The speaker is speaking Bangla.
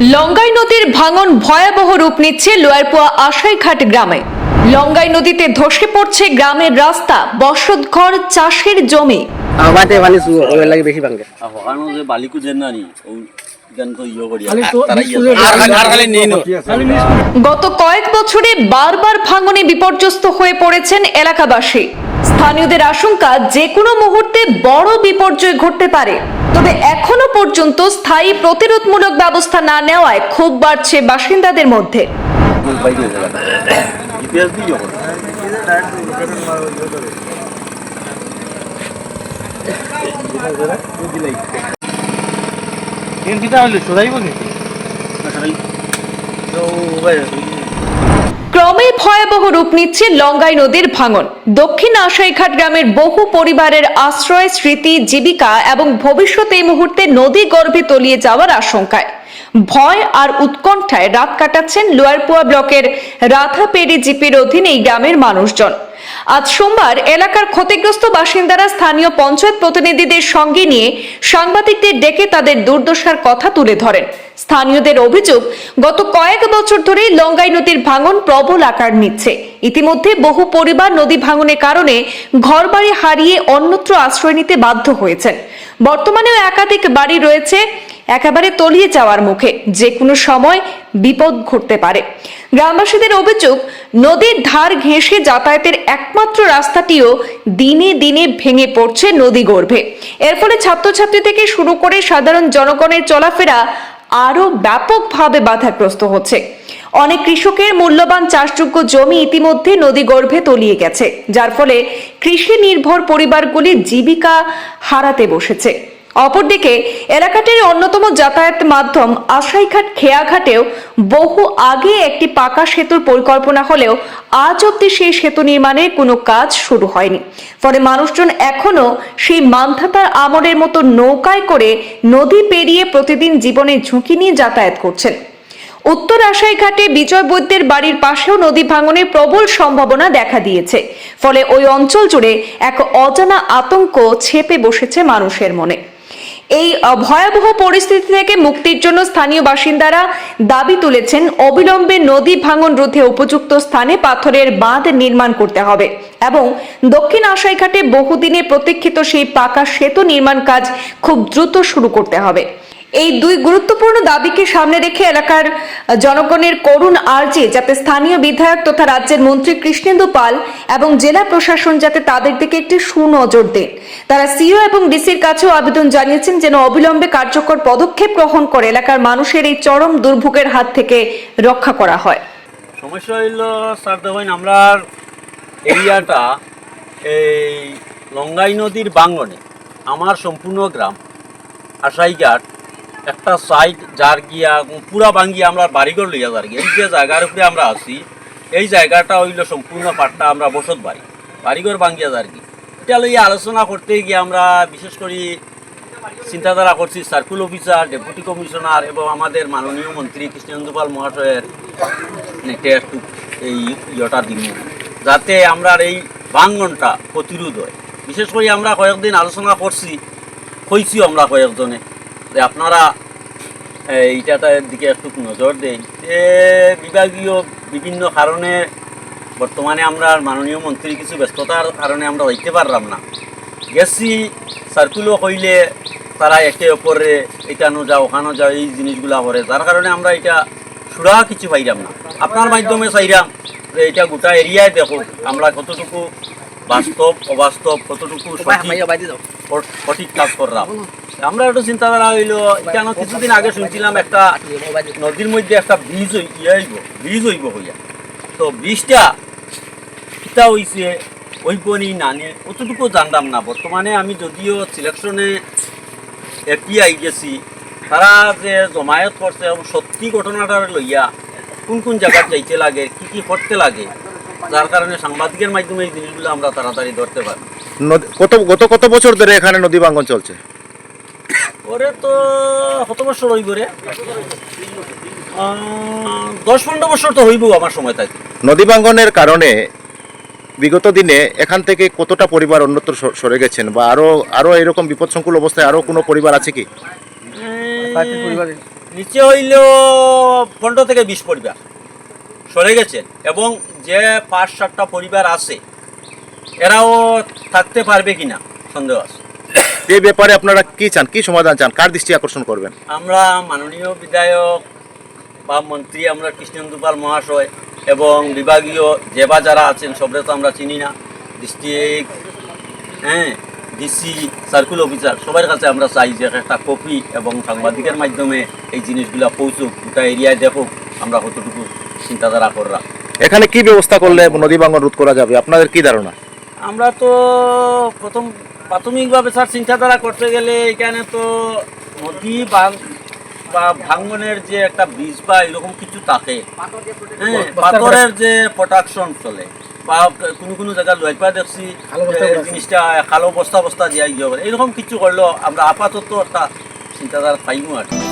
লঙ্গাই নদীর ভাঙন ভয়াবহ রূপ নিচ্ছে লোয়ারপোয়া আশাইঘাট গ্রামে। লঙ্গাই নদীতে ধসে পড়ছে গ্রামের রাস্তা বসতঘর চাষের জমি। মানে লাগে বেশি ভাঙে। বালিকু ইয়ে করি। গত কয়েক বছরে বারবার ভাঙনে বিপর্যস্ত হয়ে পড়েছেন এলাকাবাসী। স্থানীয়দের আশঙ্কা যে কোনো মুহূর্তে বড় বিপর্যয় ঘটতে পারে। তবে এখনও পর্যন্ত স্থায়ী প্রতিরোধমূলক ব্যবস্থা না নেওয়ায় ক্ষোভ বাড়ছে বাসিন্দাদের মধ্যে। ইয়ে করি ক্রমে ভয়াবহ রূপ নিচ্ছে লঙ্গাই নদীর ভাঙন। দক্ষিণ আশাইঘাট গ্রামের বহু পরিবারের আশ্রয়, স্মৃতি, জীবিকা এবং ভবিষ্যৎ এই মুহূর্তে নদী গর্ভে তলিয়ে যাওয়ার আশঙ্কায়। ভয় আর উৎকণ্ঠায় রাত কাটাচ্ছেন লোয়ারপুয়া ব্লকের রাধাপেরি জিপির অধীন এই গ্রামের মানুষজন। আজ সোমবার এলাকার ক্ষতিগ্রস্ত বাসিন্দারা স্থানীয় পঞ্চায়েত প্রতিনিধিদের সঙ্গে নিয়ে সাংবাদিকদের ডেকে তাদের দুর্দশার কথা তুলে ধরেন। স্থানীয়দের অভিযোগ, গত কয়েক বছর ধরে লঙ্গাই নদীর ভাঙন প্রবল আকার নিচ্ছে। ইতিমধ্যে বহু পরিবার নদী ভাঙনের কারণে ঘরবাড়ি হারিয়ে অন্যত্র আশ্রয় নিতে বাধ্য হয়েছেন। বর্তমানেও একাধিক বাড়ি রয়েছে একেবারে তলিয়ে যাওয়ার মুখে যে কোনো সময় বিপদ ঘটতে পারে। গ্রামবাসীদের অভিযোগ, নদীর ধার ঘেঁষে যাতায়াতের একমাত্র রাস্তাটিও দিনে দিনে ভেঙে পড়ছে নদী গর্ভে। এর ফলে ছাত্রছাত্রী থেকে শুরু করে সাধারণ জনগণের চলাফেরা আরও ব্যাপকভাবে বাধাগ্রস্ত হচ্ছে। অনেক কৃষকের মূল্যবান চাষযোগ্য জমি ইতিমধ্যে নদী গর্ভে তলিয়ে গেছে, যার ফলে কৃষি নির্ভর পরিবারগুলি জীবিকা হারাতে বসেছে। অপরদিকে, এলাকাটির অন্যতম যাতায়াত মাধ্যম আশাইঘাট খেয়াঘাটেও বহু আগে একটি পাকা সেতুর পরিকল্পনা হলেও আজ অব্দি সেই সেতু নির্মাণের কোনো কাজ শুরু হয়নি। ফলে মানুষজন এখনও সেই মান্ধাতার আমলের মতো নৌকায় করে নদী পেরিয়ে প্রতিদিন জীবনের ঝুঁকি নিয়ে যাতায়াত করছেন। উত্তর আশাইঘাটে বিজয় বৈদ্যের বাড়ির পাশেও নদী ভাঙনের প্রবল সম্ভাবনা দেখা দিয়েছে। ফলে ওই অঞ্চল জুড়ে এক অজানা আতঙ্ক ছেপে বসেছে মানুষের মনে। এই ভয়াবহ পরিস্থিতি থেকে মুক্তির জন্য স্থানীয় বাসিন্দারা দাবি তুলেছেন, অবিলম্বে নদী ভাঙন রোধে উপযুক্ত স্থানে পাথরের বাঁধ নির্মাণ করতে হবে এবং দক্ষিণ আশাইঘাটে বহুদিনে প্রতীক্ষিত সেই পাকা সেতু নির্মাণ কাজ খুব দ্রুত শুরু করতে হবে। এই দুই গুরুত্বপূর্ণ দাবিকে সামনে রেখে এলাকার জনগণের করুণ আর্জি, যাতে স্থানীয় বিধায়ক তথা রাজ্যের মন্ত্রী কৃষ্ণেন্দু পাল এবং জেলা প্রশাসন যাতে তাদের দিকে একটি সুনজর দেন। তারা সিও এবং ডিসির কাছেও আবেদন জানিয়েছেন যেন অবিলম্বে কার্যকর পদক্ষেপ গ্রহণ করে এলাকার মানুষের এই চরম দুর্ভোগের হাত থেকে রক্ষা করা হয়। সমস্যা হইল, স্যার দেখেন আমরা এরিয়াটা এই লঙ্গাই নদীর বাঙ্গনে, আমার সম্পূর্ণ গ্রাম, আশাইঘাট একটা সাইড যার গিয়া পুরা ভাঙ্গিয়া আমরা বাড়িঘর লইয়া যার গিয়া, এই যে জায়গার উপরে আমরা আছি, এই জায়গাটা হইল সম্পূর্ণ পাটটা আমরা বসত বাড়ি, বাড়িঘর ভাঙ্গিয়া যার কি এটা লইয়া আলোচনা করতে গিয়ে আমরা বিশেষ করে চিন্তাধারা করছি সার্কুল অফিসার ডেপুটি কমিশনার এবং আমাদের মাননীয় মন্ত্রী কৃষ্ণেন্দু পাল মহাশয়ের নেটে একটু এই ইয়েটা দিব যাতে আমরা এই ভাঙ্গনটা প্রতিরোধ হয়। বিশেষ করে আমরা কয়েকদিন আলোচনা করছি কইছিও আমরা কয়েকজনে। যে আপনারা এইটাটার দিকে একটু নজর দেই যে বিভাগীয় বিভিন্ন কারণে বর্তমানে আমরা মাননীয় মন্ত্রী কিছু ব্যস্ততার কারণে আমরা যাইতে পারলাম না গেছি সার্কুলও কইলে তারা একে অপরে এটানো যাও ওখানো যাও এই জিনিসগুলা করে যার কারণে আমরা এটা সুরা কিছু পাইলাম না আপনার মাধ্যমে চাইলাম যে এটা গোটা এরিয়ায় দেখো আমরা কতটুকু বাস্তব অবাস্তব কতটুকু সঠিক সঠিক কাজ করলাম আমরা একটু চিন্তাধারা হইল, কেন কিছুদিন আগে শুনছিলাম একটা নদীর মধ্যে একটা ব্রিজ ইয়ে হইব, ব্রিজ হইব হইয়া। তো ব্রিজটা কিতা হইছে হইব নি নানি, অতটুকু জানতাম না। বর্তমানে আমি যদিও সিলেকশনে এপিআই গেছি, তারা যে জমায়েত করছে, এবং সত্যি ঘটনাটার লইয়া কোন কোন জায়গায় যাইতে লাগে, কি কি করতে লাগে, যার কারণে সাংবাদিকের মাধ্যমে এই জিনিসগুলো আমরা তাড়াতাড়ি ধরতে পারি। কত গত কত বছর ধরে এখানে নদী ভাঙ্গন চলছে? ওরে তো কত বছর হইব রে? দশ পনেরো বছর তো হইব আমার সময় তাই। নদী ভাঙ্গনের কারণে বিগত দিনে এখান থেকে কতটা পরিবার অন্যত্র স- সরে গেছেন বা আরও আরও এরকম বিপদসংকুল অবস্থায় আরও কোনো পরিবার আছে কি? নিচে হইল পনেরো থেকে বিশ পরিবার সরে গেছেন এবং যে পাঁচ সাতটা পরিবার আছে এরাও থাকতে পারবে কিনা সন্দেহ আছে। এই ব্যাপারে আপনারা কি চান? কি সমাধান চান? কার দৃষ্টি আকর্ষণ করবেন? আমরা মাননীয় বিধায়ক বা মন্ত্রী আমরা কৃষ্ণেন্দু পাল মহাশয় এবং বিভাগীয় যেবা যারা আছেন সবরে তো আমরা চিনি না। ডিস্ট্রিক্ট হ্যাঁ ডিসি সার্কুল অফিসার সবার কাছে আমরা চাই যে একটা কপি এবং সাংবাদিকের মাধ্যমে এই জিনিসগুলো পৌঁছুক গোটা এরিয়ায় দেখুক আমরা কতটুকু চিন্তাধারা করলাম এখানে কি ব্যবস্থা করলে নদী ভাঙন রোধ করা যাবে? আপনাদের কি ধারণা? আমরা তো প্রথম প্রাথমিকভাবে স্যার চিন্তাধারা করতে গেলে এখানে তো নদী বা ভাঙ্গনের যে একটা বীজ বা এরকম কিছু থাকে। হ্যাঁ পাথরের যে প্রোটাকশন চলে। বা কোনো কোনো জায়গায় লইপা দেখছি জিনিসটা কালো বস্তা বস্তা দিয়ে গিয়ে এরকম কিছু করলেও আমরা আপাতত একটা চিন্তাধারা পাইমু আর কি।